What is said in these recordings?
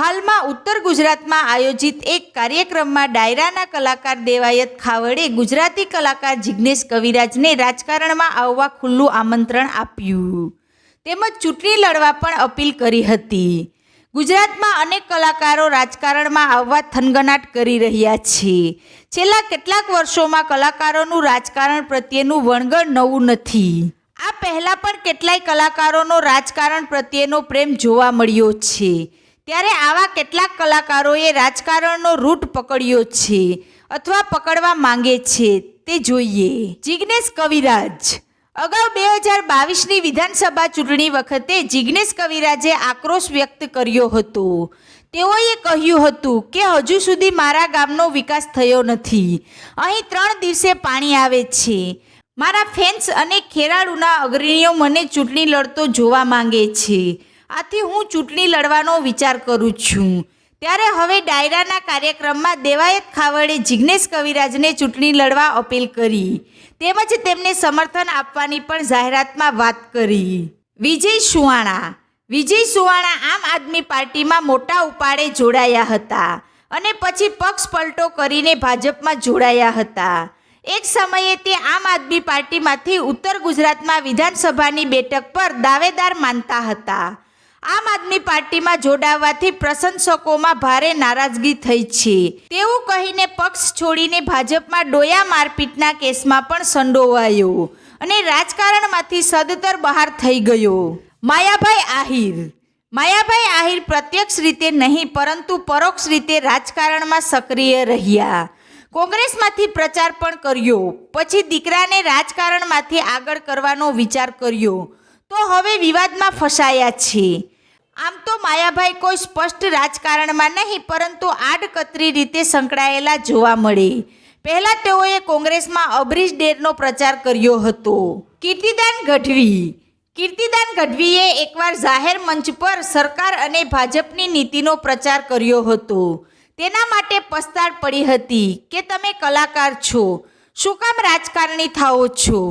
હાલમાં ઉત્તર ગુજરાતમાં આયોજિત એક કાર્યક્રમમાં ડાયરાના કલાકાર દેવાયત ખાવડે ગુજરાતી કલાકાર જિજ્ઞેશ કવિરાજને રાજકારણમાં આવવા ખુલ્લું આમંત્રણ આપ્યું. તેમજ ચૂંટણી લડવા પણ અપીલ કરી હતી. ગુજરાતમાં અનેક કલાકારો રાજકારણમાં આવવા થનગનાટ કરી રહ્યા છે. છેલ્લા કેટલાક વર્ષોમાં કલાકારોનું રાજકારણ પ્રત્યેનું વણગણ નવું નથી. આ પહેલાં પણ કેટલાય કલાકારોનો રાજકારણ પ્રત્યેનો પ્રેમ જોવા મળ્યો છે. ત્યારે આવા કેટલાક કલાકારોએ રાજકારણનો રૂટ પકડ્યો છે અથવા પકડવા માંગે છે તે જોઈએ. જિગ્નેશ કવિરાજ. અગાઉ બે હજાર બાવીસની વિધાનસભા ચૂંટણી વખતે જિગ્નેશ કવિરાજે આક્રોશ વ્યક્ત કર્યો હતો. તેઓએ કહ્યું હતું કે હજુ સુધી મારા ગામનો વિકાસ થયો નથી. અહીં ત્રણ દિવસે પાણી આવે છે. મારા ફેન્સ અને ખેરાળુના અગ્રણીઓ મને ચૂંટણી લડતો જોવા માંગે છે. આથી હું ચૂંટણી લડવાનો વિચાર કરું છું. ત્યારે હવે ડાયરાના કાર્યક્રમમાં દેવાયત ખાવડે જિગ્નેશ કવિરાજને ચૂંટણી લડવા અપીલ કરી. તેમજ તેમને સમર્થન આપવાની પણ જાહેરાતમાં વાત કરી. વિજય સુવાણા. વિજય સુવાણા આમ આદમી પાર્ટીમાં મોટા ઉપાડે જોડાયા હતા અને પછી પક્ષ પલટો કરીને ભાજપમાં જોડાયા હતા. એક સમયે તે આમ આદમી પાર્ટીમાંથી ઉત્તર ગુજરાતમાં વિધાનસભાની બેઠક પર દાવેદાર માનતા હતા. આમ આદમી પાર્ટીમાં જોડાવાથી પ્રશંસકોમાં ભારે નારાજગી થઈ છે. તેવું કહીને પક્ષ છોડીને ભાજપમાં ડોયા મારપીટના કેસમાં પણ સંડોવાયો અને રાજકારણમાંથી સદતર બહાર થઈ ગયો. માયાભાઈ આહિર. માયાભાઈ આહિર પ્રત્યક્ષ રીતે નહીં, પરંતુ પરોક્ષ રીતે રાજકારણમાં સક્રિય રહ્યા. કોંગ્રેસમાંથી પ્રચાર પણ કર્યો. પછી દીકરાને રાજકારણમાંથી આગળ કરવાનો વિચાર કર્યો. તો હવે વિવાદમાં ફસાયા છે આમ તો માયાભાઈ કોઈ સ્પષ્ટ રાજકારણમાં નહીં, પરંતુ આડકતરી રીતે સંકળાયેલા જોવા મળે. પહેલા તેઓએ કોંગ્રેસમાં અબરીશ ડેરનો પ્રચાર કર્યો હતો. કીર્તિદાન ગઢવી. કીર્તિદાન ગઢવીએ એકવાર જાહેર મંચ પર સરકાર અને ભાજપની નીતિનો પ્રચાર કર્યો હતો. તેના માટે પસ્તાળ પડી હતી કે તમે કલાકાર છો. શું કામ રાજકારણી થાઓ છો?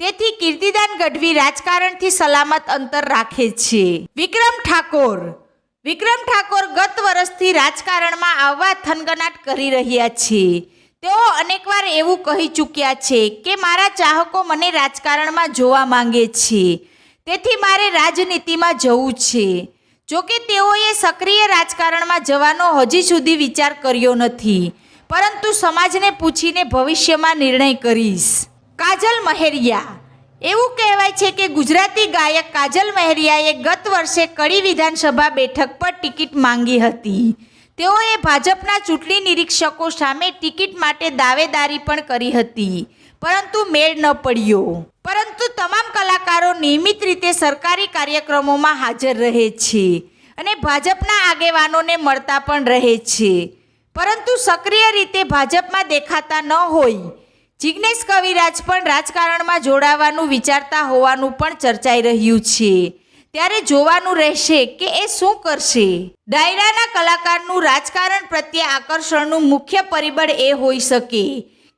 તેથી કીર્તિદાન ગઢવી રાજકારણથી સલામત અંતર રાખે છે. વિક્રમ ઠાકોર. વિક્રમ ઠાકોર ગત વર્ષથી રાજકારણમાં આવવા થનગનાટ કરી રહ્યા છે. તેઓ અનેકવાર એવું કહી ચૂક્યા છે કે, મારા ચાહકો મને રાજકારણમાં જોવા માંગે છે. તેથી મારે રાજનીતિમાં જવું છે. જોકે તેઓએ સક્રિય રાજકારણમાં જવાનો હજી સુધી વિચાર કર્યો નથી. પરંતુ સમાજને પૂછીને ભવિષ્યમાં નિર્ણય કરીશ. કાજલ મહેરિયા. એવું કહેવાય છે કે ગુજરાતી ગાયક કાજલ મહેરિયાએ ગત વર્ષે કડી વિધાનસભા બેઠક પર ટિકિટ માંગી હતી. તેઓએ ભાજપના ચૂંટણી નિરીક્ષકો સામે ટિકિટ માટે દાવેદારી પણ કરી હતી, પરંતુ મેળ ન પડ્યો. પરંતુ તમામ કલાકારો નિયમિત રીતે સરકારી કાર્યક્રમોમાં હાજર રહે છે અને ભાજપના આગેવાનોને મળતા પણ રહે છે. પરંતુ સક્રિય રીતે ભાજપમાં દેખાતા ન હોય જિગ્નેશ કવિરાજ પણ રાજકારણમાં જોડાવાનું વિચારતા હોવાનું પણ ચર્ચાઈ રહ્યું છે. ત્યારે જોવાનું રહેશે કે એ શું કરશે. ડાયરાના કલાકારનું રાજકારણ પ્રત્યે આકર્ષણનું મુખ્ય પરિબળ એ હોઈ શકે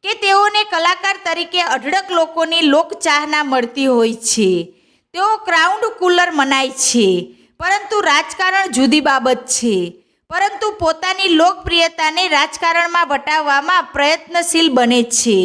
કે તેઓને કલાકાર તરીકે અઢળક લોકોની લોકચાહના મળતી હોય છે. તેઓ ક્રાઉન્ડ કુલર મનાય છે, પરંતુ રાજકારણ જુદી બાબત છે. પરંતુ પોતાની લોકપ્રિયતાને રાજકારણમાં વટાવવામાં પ્રયત્નશીલ બને છે.